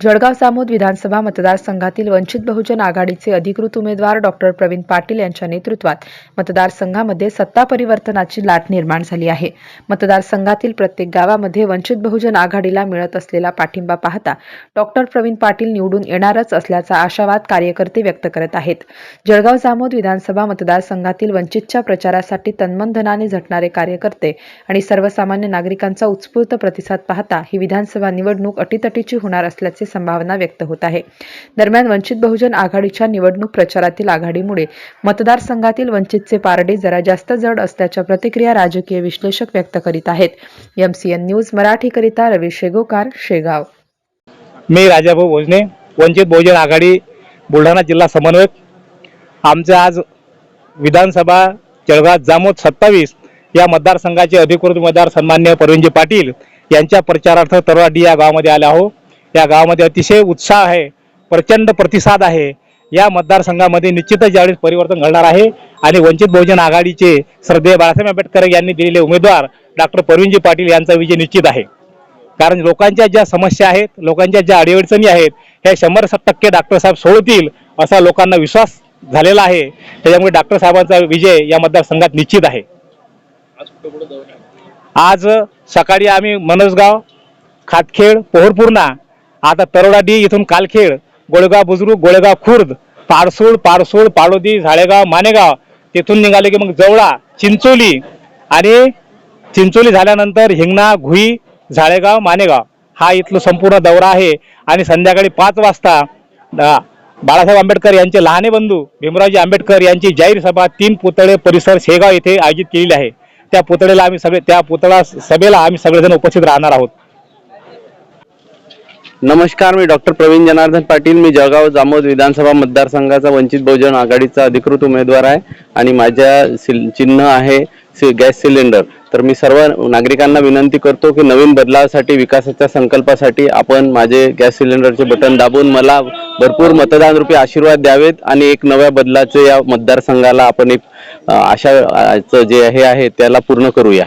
जळगाव जामोद विधानसभा मतदारसंघातील वंचित बहुजन आघाडीचे अधिकृत उमेदवार डॉक्टर प्रवीण पाटील यांच्या नेतृत्वात मतदारसंघामध्ये सत्ता परिवर्तनाची लाट निर्माण झाली आहे. मतदारसंघातील प्रत्येक गावामध्ये वंचित बहुजन आघाडीला मिळत असलेला पाठिंबा पाहता डॉक्टर प्रवीण पाटील निवडून येणारच असल्याचा आशावाद कार्यकर्ते व्यक्त करत आहेत. जळगाव जामोद विधानसभा मतदारसंघातील वंचितच्या प्रचारासाठी तन्मनधनाने झटणारे कार्यकर्ते आणि सर्वसामान्य नागरिकांचा उत्स्फूर्त प्रतिसाद पाहता ही विधानसभा निवडणूक अटीतटीची होणार असल्याचे संभावना व्यक्त होत आहे. दरम्यान वंचित बहुजन आघाडीच्या निवडणूक प्रचारातील आघाडीमुळे मतदारसंघातील वंचितचे पारडे जरा जास्त जड असल्याच्या प्रतिक्रिया राजकीय विश्लेषक व्यक्त करीत आहेत. एमसीएन न्यूज मराठीकरिता रवी शेगोकार शेगाव. मी राजाभाऊ भोजने वंचित बहुजन आघाडी बुलढाणा जिल्हा समन्वयक. आमचे आज विधानसभा जळगाव जामोद सत्तावीस या मतदारसंघाचे अधिकृत मतदार सन्मान्य परवीनजी पाटील यांच्या प्रचारार्थ तरवाडी या गावामध्ये आले आहो या गावामध्ये अतिशय उत्साह आहे प्रचंड प्रतिसाद आहे. या मतदारसंघामध्ये निश्चितच यावेळी परिवर्तन घडणार आहे आणि वंचित बहुजन आघाडीचे श्रद्धेय बाळासाहेब आंबेडकर यांनी दिलेले उमेदवार डॉक्टर प्रवीणजी पाटील यांचा विजय निश्चित आहे. कारण लोकांच्या ज्या समस्या आहेत लोकांच्या ज्या अडीअडचणी आहेत ह्या शंभर टक्के डॉक्टर साहेब सोडतील असा लोकांना विश्वास झालेला आहे. त्याच्यामुळे डॉक्टर साहेबांचा विजय या मतदारसंघात निश्चित आहे. आज सकाळी आम्ही मनसगाव खातखेड पोहरपूर्णा आता तरोडाडी इथून कालखेड गोळेगाव बुजुर्ग गोळेगाव खुर्द पारसूळ पारसूळ पाडोदी झाळेगाव मानेगाव तिथून निघाले की मग जवळा चिंचोली आणि चिंचोली झाल्यानंतर हिंगणा घुई झाळेगाव मानेगाव. हा इथलं संपूर्ण दौरा आहे. आणि संध्याकाळी पाच वाजता बाळासाहेब आंबेडकर यांचे लहाने बंधू भीमरावजी आंबेडकर यांची जाहीर सभा तीन पुतळे परिसर शेगाव येथे आयोजित केलेली आहे. त्या पुतळेला आम्ही सगळे त्या पुतळा सभेला आम्ही सगळेजण उपस्थित राहणार आहोत. नमस्कार मी डॉक्टर प्रवीण जनार्दन पाटील. मी जळगाव जामोद विधानसभा मतदारसंघाचा वंचित बहुजन आघाडीचा अधिकृत उमेदवार आहे आणि माझ्या चिन्ह आहे गॅस सिलेंडर. तर मी सर्व नागरिकांना विनंती करतो की नवीन बदलावासाठी विकासाच्या संकल्पासाठी आपण माझे गॅस सिलेंडरचे बटन दाबून मला भरपूर मतदान रूपी आशीर्वाद द्यावेत आणि एक नव्या बदलाचे या मतदारसंघाला आपण एक आशाचं जे हे आहे त्याला पूर्ण करूया.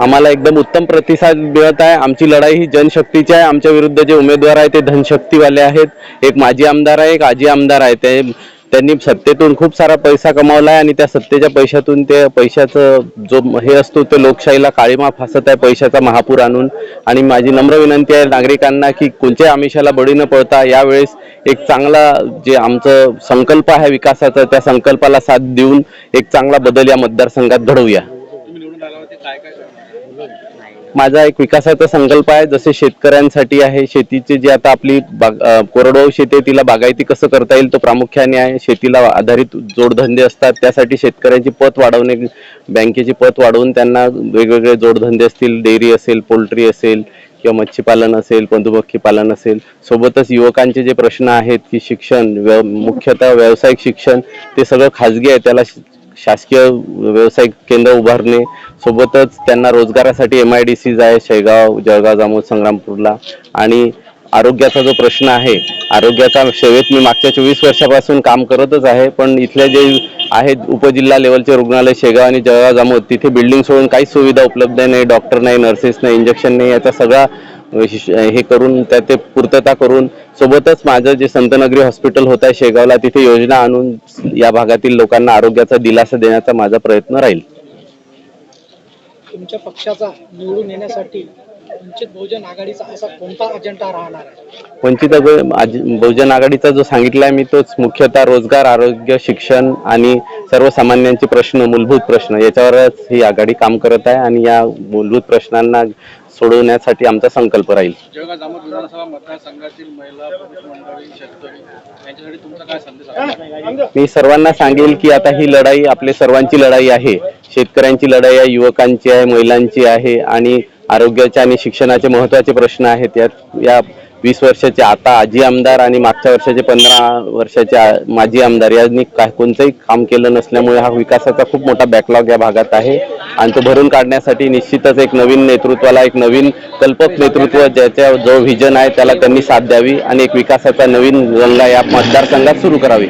आम्हाला एकदम उत्तम प्रतिसाद मिळत आहे. आमची लढाई ही जनशक्तीची आहे. आमच्या विरुद्ध जे उमेदवार आहे ते धनशक्तीवाले आहेत. एक माजी आमदार आहे एक आजी आमदार आहे. ते त्यांनी सत्तेतून खूप सारा पैसा कमावला आहे आणि त्या सत्तेच्या पैशातून ते पैशाचं जो हे असतो ते लोकशाहीला काळीमा फासत आहे पैशाचा महापूर आणून. आणि माझी नम्र विनंती आहे नागरिकांना की कोणत्या आमिषाला बळी न पडता यावेळेस एक चांगला जे आमचं संकल्प आहे विकासाचा त्या संकल्पाला साथ देऊन एक चांगला बदल या मतदारसंघात घडवूया. माझा एक विकासाचा संकल्प आहे जसे शेतकऱ्यांसाठी आहे शेतीची जी आता आपली बाग कोरडवाहू शेती आहे तिला बागायती कसं करता येईल तो प्रामुख्याने आहे. शेतीला आधारित जोडधंदे असतात त्यासाठी शेतकऱ्यांची पत वाढवणे बँकेची पत वाढवून त्यांना वेगवेगळे जोडधंदे असतील डेअरी असेल पोल्ट्री असेल किंवा मच्छीपालन असेल मधुमक्खी पालन असेल. सोबतच युवकांचे जे प्रश्न आहेत की शिक्षण व्य मुख्यतः व्यावसायिक शिक्षण ते सगळं खाजगी आहे त्याला शासकीय व्यावसायिक केंद्र उभारणे सोबतच त्यांना रोजगारासाठी एम आय डी सीज आहे शेगाव जळगाव जामोद संग्रामपूरला. आणि आरोग्याचा जो प्रश्न आहे आरोग्याच्या सेवेत मी मागच्या चोवीस वर्षापासून काम करतच आहे पण इथले जे आहेत उपजिल्हा लेवलचे रुग्णालय शेगाव आणि जळगाव जामोद तिथे बिल्डिंग सोडून काही सुविधा उपलब्ध नाही डॉक्टर नाही नर्सेस नाही इंजेक्शन नाही याचा सगळा हे करून त्या ते पूर्तता करून सोबतच माझं जे संतनगरी हॉस्पिटल होत आहे शेगावला तिथे योजना आणून या भागातील लोकांना आरोग्याचा दिलासा देण्याचा माझा प्रयत्न राहील. तुमच्या पक्षाचा निवडून येण्यासाठी वंचित बहुजन आघाडीचा असा कोणता अजेंडा राहणार आहे? वंचित बहुजन आघाडीचा जो सांगितलाय मी तोच मुख्यतः रोजगार आरोग्य शिक्षण आणि सर्वसामान्यांचे प्रश्न मूलभूत प्रश्न याच्यावरच ही आघाडी काम करत आहे आणि या मूलभूत प्रश्नांना सोडवण्यासाठी आमचा संकल्प राहील. जळगाव जामोद विधानसभा मतदारसंघातील महिला पुरुष मंडळी शेतकरी यांच्यासाठी तुमचा काय संदेश आहे? मी सर्वांना सांगेल की आता ही लढाई आपली सर्वांची लढाई आहे. शेतकऱ्यांची लढाई आहे युवकांची आहे महिलांची आहे आणि आरोग्याचे आणि शिक्षणाचे महत्त्वाचे प्रश्न आहेत. यात या वीस वर्षाचे आता आजी आमदार आणि मागच्या वर्षाचे पंधरा वर्षाचे माजी आमदार यांनी कोणतंही काम केलं नसल्यामुळे हा विकासाचा खूप मोठा बॅकलॉग या भागात आहे. आणि तो भरून काढण्यासाठी निश्चितच एक नवीन नेतृत्वाला एक नवीन कल्पक नेतृत्व ज्याच्या जो व्हिजन आहे त्याला त्यांनी साथ द्यावी आणि एक विकासाचा नवीन गंगा या मतदारसंघात सुरू करावी.